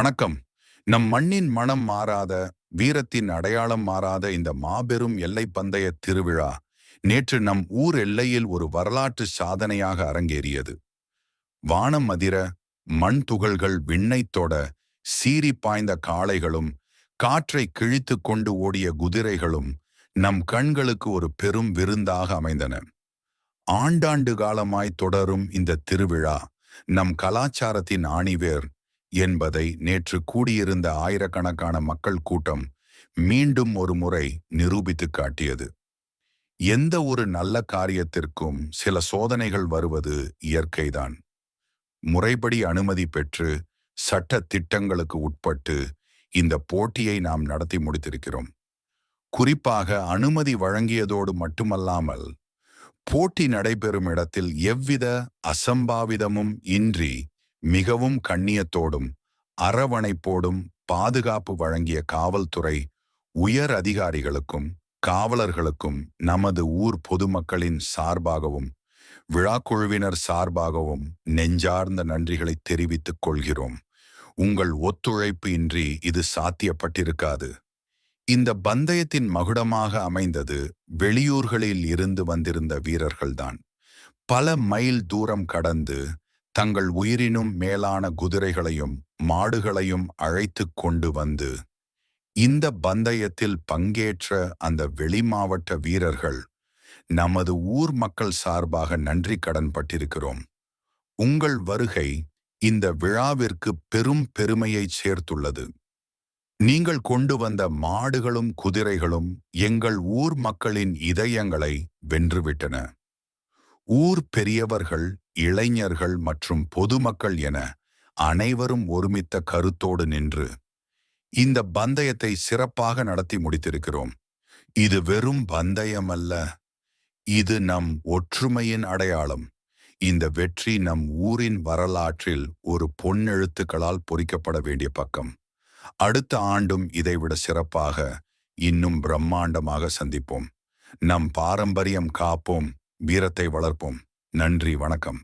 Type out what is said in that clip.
வணக்கம். நம் மண்ணின் மனம் மாறாத வீரத்தின் அடையாளம் மாறாத இந்த மாபெரும் எல்லை பந்தய திருவிழா நேற்று நம் ஊர் எல்லையில் ஒரு வரலாற்று சாதனையாக அரங்கேறியது. வானம் அதிர மண் துகள்கள் விண்ணைத் தொட சீறி பாய்ந்த காளைகளும் காற்றை கிழித்து கொண்டு ஓடிய குதிரைகளும் நம் கண்களுக்கு ஒரு பெரும் விருந்தாக அமைந்தன. ஆண்டாண்டு காலமாய் தொடரும் இந்த திருவிழா நம் கலாச்சாரத்தின் ஆணிவேர் என்பதை நேற்று கூடியிருந்த ஆயிரக்கணக்கான மக்கள் கூட்டம் மீண்டும் ஒரு முறை நிரூபித்து காட்டியது. எந்த ஒரு நல்ல காரியத்திற்கும் சில சோதனைகள் வருவது இயற்கைதான். முறைப்படி அனுமதி பெற்று சட்ட திட்டங்களுக்கு உட்பட்டு இந்த போட்டியை நாம் நடத்தி முடித்திருக்கிறோம். குறிப்பாக அனுமதி வழங்கியதோடு மட்டுமல்லாமல் போட்டி நடைபெறும் இடத்தில் எவ்வித அசம்பாவிதமும் இன்றி மிகவும் கண்ணியத்தோடும் அரவணைப்போடும் பாதுகாப்பு வழங்கிய காவல்துறை உயர் அதிகாரிகளுக்கும் காவலர்களுக்கும் நமது ஊர் பொதுமக்களின் சார்பாகவும் விழாக்குழுவினர் சார்பாகவும் நெஞ்சார்ந்த நன்றிகளை தெரிவித்துக் கொள்கிறோம். உங்கள் ஒத்துழைப்பு இன்றி இது சாத்தியப்பட்டிருக்காது. இந்த பந்தயத்தின் மகுடமாக அமைந்தது வெளியூர்களில் இருந்து வந்திருந்த வீரர்கள்தான். பல மைல் தூரம் கடந்து தங்கள் உயிரினும் மேலான குதிரைகளையும் மாடுகளையும் அழைத்து கொண்டு வந்து இந்த பந்தயத்தில் பங்கேற்ற அந்த வெளிமாவட்ட வீரர்கள் நமது ஊர் மக்கள் சார்பாக நன்றி கடன் பட்டிருக்கிறோம் உங்கள் வருகை இந்த விழாவிற்கு பெரும் பெருமையை சேர்த்துள்ளது. நீங்கள் கொண்டு வந்த மாடுகளும் குதிரைகளும் எங்கள் ஊர் மக்களின் இதயங்களை வென்றுவிட்டன. ஊர் பெரியவர்கள் இளைஞர்கள் மற்றும் பொதுமக்கள் என அனைவரும் ஒருமித்த கருத்தோடு நின்று இந்த பந்தயத்தை சிறப்பாக நடத்தி முடித்திருக்கிறோம். இது வெறும் பந்தயம் அல்ல இது நம் ஒற்றுமையின் அடையாளம். இந்த வெற்றி நம் ஊரின் வரலாற்றில் ஒரு பொன்னெழுத்துக்களால் பொறிக்கப்பட வேண்டிய பக்கம். அடுத்த ஆண்டும் இதைவிட சிறப்பாக இன்னும் பிரம்மாண்டமாக சந்திப்போம். நம் பாரம்பரியம் காப்போம். வீரத்தை வளர்ப்போம். நன்றி. வணக்கம்.